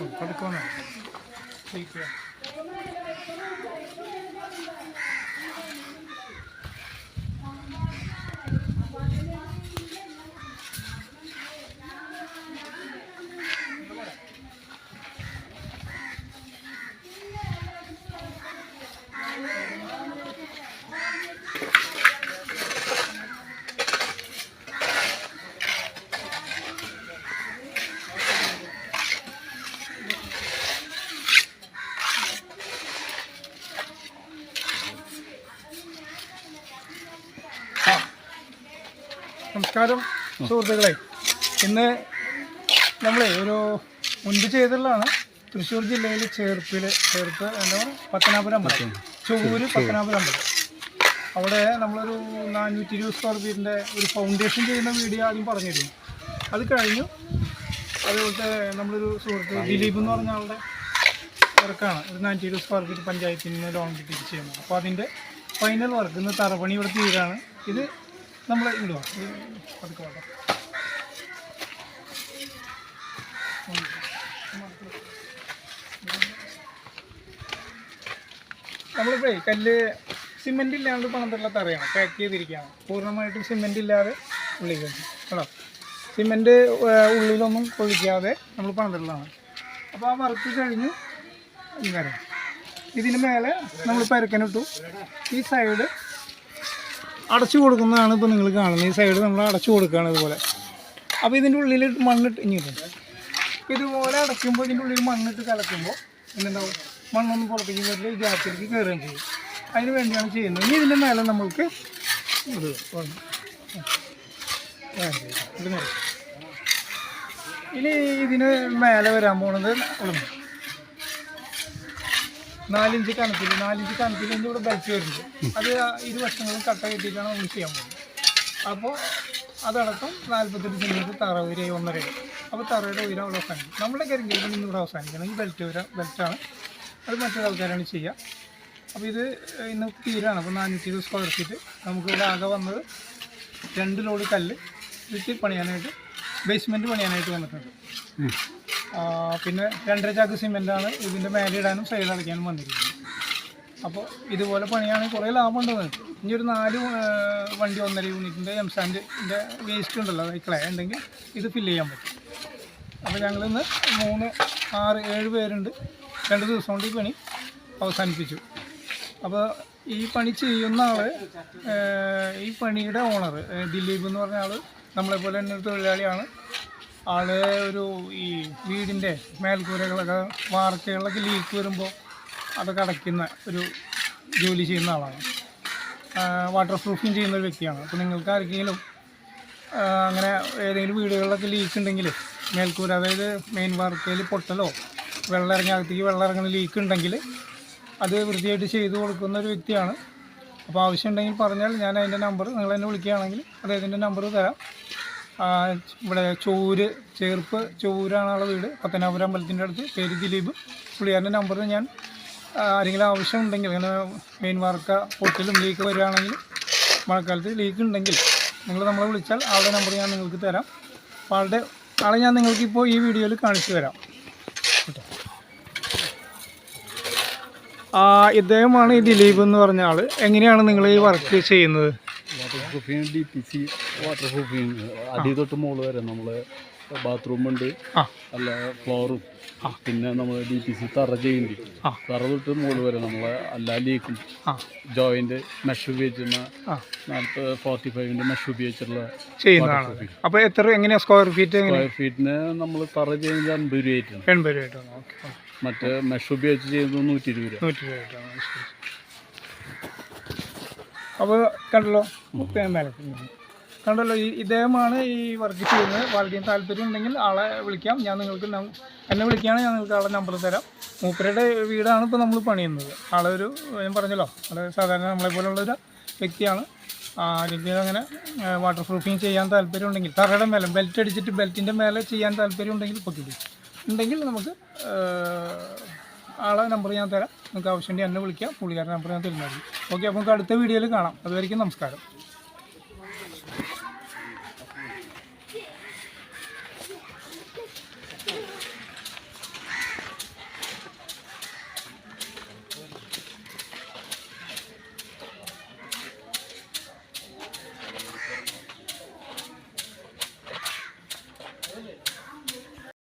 പതുക്കെ നമസ്കാരം സുഹൃത്തുക്കളെ. ഇന്ന് നമ്മളെ ഒരു മുൻപ് ചെയ്തിട്ടുള്ളതാണ് തൃശ്ശൂർ ജില്ലയിൽ ചേർപ്പിൽ ചേർപ്പ് എന്താ പത്തനാപുരം അമ്പലം. ചൂര് പത്തനാപുരം അമ്പലം. അവിടെ നമ്മളൊരു നാനൂറ്റി ഇരുപത് സ്ക്വയർ ഫീറ്റിന്റെ ഒരു ഫൗണ്ടേഷൻ ചെയ്യുന്ന വീഡിയോ ആദ്യം പറഞ്ഞിരുന്നു. അത് കഴിഞ്ഞു. അതുപോലത്തെ നമ്മളൊരു സുഹൃത്ത് ദിലീപ് എന്ന് പറഞ്ഞ ആളുടെ വർക്കാണ്. ഒരു നാനൂറ്റി ഇരുപത് സ്ക്വയർ ഫീറ്റ് പഞ്ചായത്തിൽ നിന്ന് ലോൺ കിട്ടി ചെയ്യുന്നത്. അപ്പോൾ അതിന്റെ ഫൈനൽ വർക്ക് ഇന്ന് തറപണി ഇവിടെ തീരാണ്. ഇത് നമ്മൾ ഇടുക പതുക്കെ വേണ്ട നമ്മളിപ്പോഴേ കല്ല് സിമെന്റ് ഇല്ലാണ്ട് പണിതുള്ള തറയാണ്. പാക്ക് ചെയ്തിരിക്കുകയാണ്. പൂർണമായിട്ടും സിമെന്റ് ഇല്ലാതെ ഉള്ളിൽ കേട്ടോ? സിമെന്റ് ഉള്ളിലൊന്നും കൊള്ളിക്കാതെ നമ്മൾ പണിതുള്ളതാണ് അപ്പോൾ ആ വറുത്ത് കഴിഞ്ഞ് വരാം. ഇതിന് മേലെ നമ്മൾ പരക്കനിട്ടു. ഈ സൈഡ് അടച്ചു കൊടുക്കുന്നതാണ് ഇപ്പോൾ നിങ്ങൾ കാണുന്നത്. ഈ സൈഡ് നമ്മൾ അടച്ചു കൊടുക്കുകയാണ് ഇതുപോലെ. അപ്പോൾ ഇതിന്റെ ഉള്ളിൽ മണ്ണിട്ട് ഇങ്ങിട്ടുണ്ട് ഇതുപോലെ അടയ്ക്കുമ്പോൾ ഇതിന്റെ ഉള്ളിൽ മണ്ണിട്ട് കലക്കുമ്പോൾ എന്തുണ്ടാവും മണ്ണൊന്നും പുറത്തേക്ക് വരില്ല ഈ ഗ്യാപ്പിലേക്ക് കയറുകയും ചെയ്യും. അതിന് വേണ്ടിയാണ് ചെയ്യുന്നത്. ഇനി ഇതിന്റെ മേലെ നമ്മൾക്ക്. ഇനി ഇതിന് മേലെ വരാൻ പോണത് ഉളുമ്പ്. നാലിഞ്ച് കണക്കിൽ നാലിഞ്ച് കണക്കിൽ ഇതിന്റെ ഇവിടെ ബെൽറ്റ് വരുന്നത് അത് ഇരു ഇരുവശങ്ങളും കട്ട കെട്ടിയിട്ടാണ് നമ്മൾ ചെയ്യാൻ പോകുന്നത്. അപ്പോൾ അതടക്കം നാൽപ്പത്തെട്ട് സെന്റിമീറ്റർ തറ ഒരു ഒന്നര അപ്പോൾ തറയുടെ ഉയരം അവിടെ അവസാനിക്കും. നമ്മുടെ കരിങ്കയിൽ നിന്ന് ഇവിടെ അവസാനിക്കണം. ഈ ബെൽറ്റ് ഉയരം ബെൽറ്റാണ് അത് മറ്റൊരു ആൾക്കാരാണ് ചെയ്യുക. അപ്പോൾ ഇത് ഇന്ന് തീരാണ്. അപ്പോൾ നാനൂറ്റി ഇരുപത് സ്ക്വയർ ഫീറ്റ് നമുക്ക് ഇവിടെ ആകെ വന്നത് രണ്ട് ലോഡ് കല്ല്. ഇത് പണിയാനായിട്ട് ബേസ്മെന്റ് പണിയാനായിട്ട് വന്നിട്ടുണ്ട്. പിന്നെ രണ്ടര ചാക്ക് സിമെന്റാണ് ഇതിന്റെ മേലെ ഇടാനും സൈഡ് അടയ്ക്കാനും വന്നിരിക്കുന്നത്. അപ്പോൾ ഇതുപോലെ പണിയാണെങ്കിൽ കുറേ ലാഭം ഉണ്ടെന്ന്. ഇനി ഒരു നാല് വണ്ടി ഒന്നര യൂണിറ്റിന്റെ എം സാൻഡിന്റെ വേസ്റ്റ് ഉണ്ടല്ലോ ക്ലേ ഉണ്ടെങ്കിൽ ഇത് ഫില്ല് ചെയ്യാൻ പറ്റും. അപ്പോൾ ഞങ്ങളിന്ന് മൂന്ന് ആറ് ഏഴ് പേരുണ്ട്. രണ്ട് ദിവസം കൊണ്ട് ഈ പണി അവസാനിപ്പിച്ചു. അപ്പോൾ ഈ പണി ചെയ്യുന്ന ആൾ ഈ പണിയുടെ ഓണർ ദിലീപ് എന്ന് പറഞ്ഞ ആൾ നമ്മളെപ്പോലെ തന്നെ ഒരു തൊഴിലാളിയാണ്. ആൾ ഒരു ഈ വീടിന്റെ മേൽക്കൂരകളൊക്കെ വാർക്കകളിലൊക്കെ ലീക്ക് വരുമ്പോൾ അത് അടയ്ക്കുന്ന ഒരു ജോലി ചെയ്യുന്ന ആളാണ്. വാട്ടർ പ്രൂഫിങ് ചെയ്യുന്ന ഒരു വ്യക്തിയാണ്. അപ്പോൾ നിങ്ങൾക്ക് ആർക്കെങ്കിലും അങ്ങനെ ഏതെങ്കിലും വീടുകളിലൊക്കെ ലീക്ക് ഉണ്ടെങ്കിൽ മേൽക്കൂര അതായത് മെയിൻ വാർക്കയിൽ പൊട്ടലോ വെള്ളം ഇറങ്ങി അകത്തേക്ക് വെള്ളം ഇറങ്ങുന്ന ലീക്ക് ഉണ്ടെങ്കിൽ അത് വൃത്തിയായിട്ട് ചെയ്തു കൊടുക്കുന്ന ഒരു വ്യക്തിയാണ്. അപ്പോൾ ആവശ്യമുണ്ടെങ്കിൽ പറഞ്ഞാൽ ഞാൻ അതിന്റെ നമ്പർ നിങ്ങൾ എന്നെ വിളിക്കുകയാണെങ്കിൽ അദ്ദേഹത്തിന്റെ നമ്പർ തരാം. ഇവിടെ ചോര് ചേർപ്പ് ചോരാണുള്ള വീട്. പത്തനാപുരം അമ്പലത്തിന്റെ അടുത്ത്. പേര് ദിലീപ്. പുള്ളിയാരുടെ നമ്പർ ഞാൻ ആരെങ്കിലും ആവശ്യമുണ്ടെങ്കിൽ അങ്ങനെ മെയിൻ വാർക്ക പൊട്ടിലും ലീക്ക് വരികയാണെങ്കിൽ മഴക്കാലത്ത് ലീക്ക് ഉണ്ടെങ്കിൽ നിങ്ങൾ നമ്മളെ വിളിച്ചാൽ ആളുടെ നമ്പർ ഞാൻ നിങ്ങൾക്ക് തരാം. ആളുടെ ആളെ ഞാൻ നിങ്ങൾക്ക് ഇപ്പോൾ ഈ വീഡിയോയിൽ കാണിച്ചു തരാം. ആ ഇദ്ദേഹമാണ് ഈ ദിലീപ് എന്ന് പറഞ്ഞ ആൾ എങ്ങനെയാണ് നിങ്ങൾ ഈ വർക്ക് ചെയ്യുന്നത്? Proofing D P C water proofing അടി തൊട്ട് മുകളിൽ വരെ നമ്മൾ ബാത്റൂം ഉണ്ട്. അല്ല ഫ്ലോറും പിന്നെ നമ്മൾ ഡി പി സി തറ ചെയ്യുന്നുണ്ട്. തറ തൊട്ട് മുകളിൽ വരെ നമ്മൾ എല്ലാ ലീക്കും ജോയിന്റ് മെഷ് ഉപയോഗിച്ചിരുന്ന ആ. നാൽപ്പത് ഫോർട്ടി ഫൈവിന്റെ മെഷ് ഉപയോഗിച്ചിട്ടുള്ള ചെയ്യുന്നതാണ്. അപ്പോൾ എത്ര എങ്ങനെയാണ് സ്ക്വയർ ഫീറ്റ് സ്ക്വയർ ഫീറ്റിന് നമ്മൾ തറ ചെയ്യുന്നത് അൻപത് രൂപയായിട്ടാണ് എൺപത് രൂപയായിട്ടാണ് മറ്റേ മെഷ് ഉപയോഗിച്ച് ചെയ്യുന്നത് നൂറ്റി ഇരുപത് രൂപ. നൂറ്റി ശരി. അപ്പോൾ കണ്ടല്ലോ മുപ്പത് മേലെ കണ്ടല്ലോ ഈ ഇദ്ദേഹമാണ് ഈ വർക്ക് ചെയ്യുന്നത്. വളരെയും താല്പര്യം ഉണ്ടെങ്കിൽ ആളെ വിളിക്കാം. ഞാൻ നിങ്ങൾക്ക് എന്നെ വിളിക്കുകയാണെങ്കിൽ ഞാൻ നിങ്ങൾക്ക് ആളെ നമ്പർ തരാം. മൂപ്പരുടെ വീടാണ് ഇപ്പോൾ നമ്മൾ പണിയുന്നത്. ആളൊരു ഞാൻ പറഞ്ഞല്ലോ അത് സാധാരണ നമ്മളെ പോലുള്ളൊരു വ്യക്തിയാണ്. ആരെങ്കിലും അങ്ങനെ വാട്ടർ പ്രൂഫിങ് ചെയ്യാൻ താല്പര്യം ഉണ്ടെങ്കിൽ തറയുടെ മേലെ ബെൽറ്റ് അടിച്ചിട്ട് ബെൽറ്റിന്റെ മേലെ ചെയ്യാൻ താല്പര്യം ഉണ്ടെങ്കിൽ കിട്ടും ഉണ്ടെങ്കിൽ നമുക്ക് ആളെ നമ്പർ ഞാൻ തരാം. നിങ്ങൾക്ക് ആവശ്യമുണ്ടെങ്കിൽ എന്നെ വിളിക്കാം. പുള്ളിക്കാരുടെ നമ്പർ ഞാൻ തരുന്നതായിരിക്കും. ഓക്കെ അപ്പോൾ നമുക്ക് അടുത്ത വീഡിയോയിൽ കാണാം. അതുവരെയ്ക്കും നമസ്കാരം.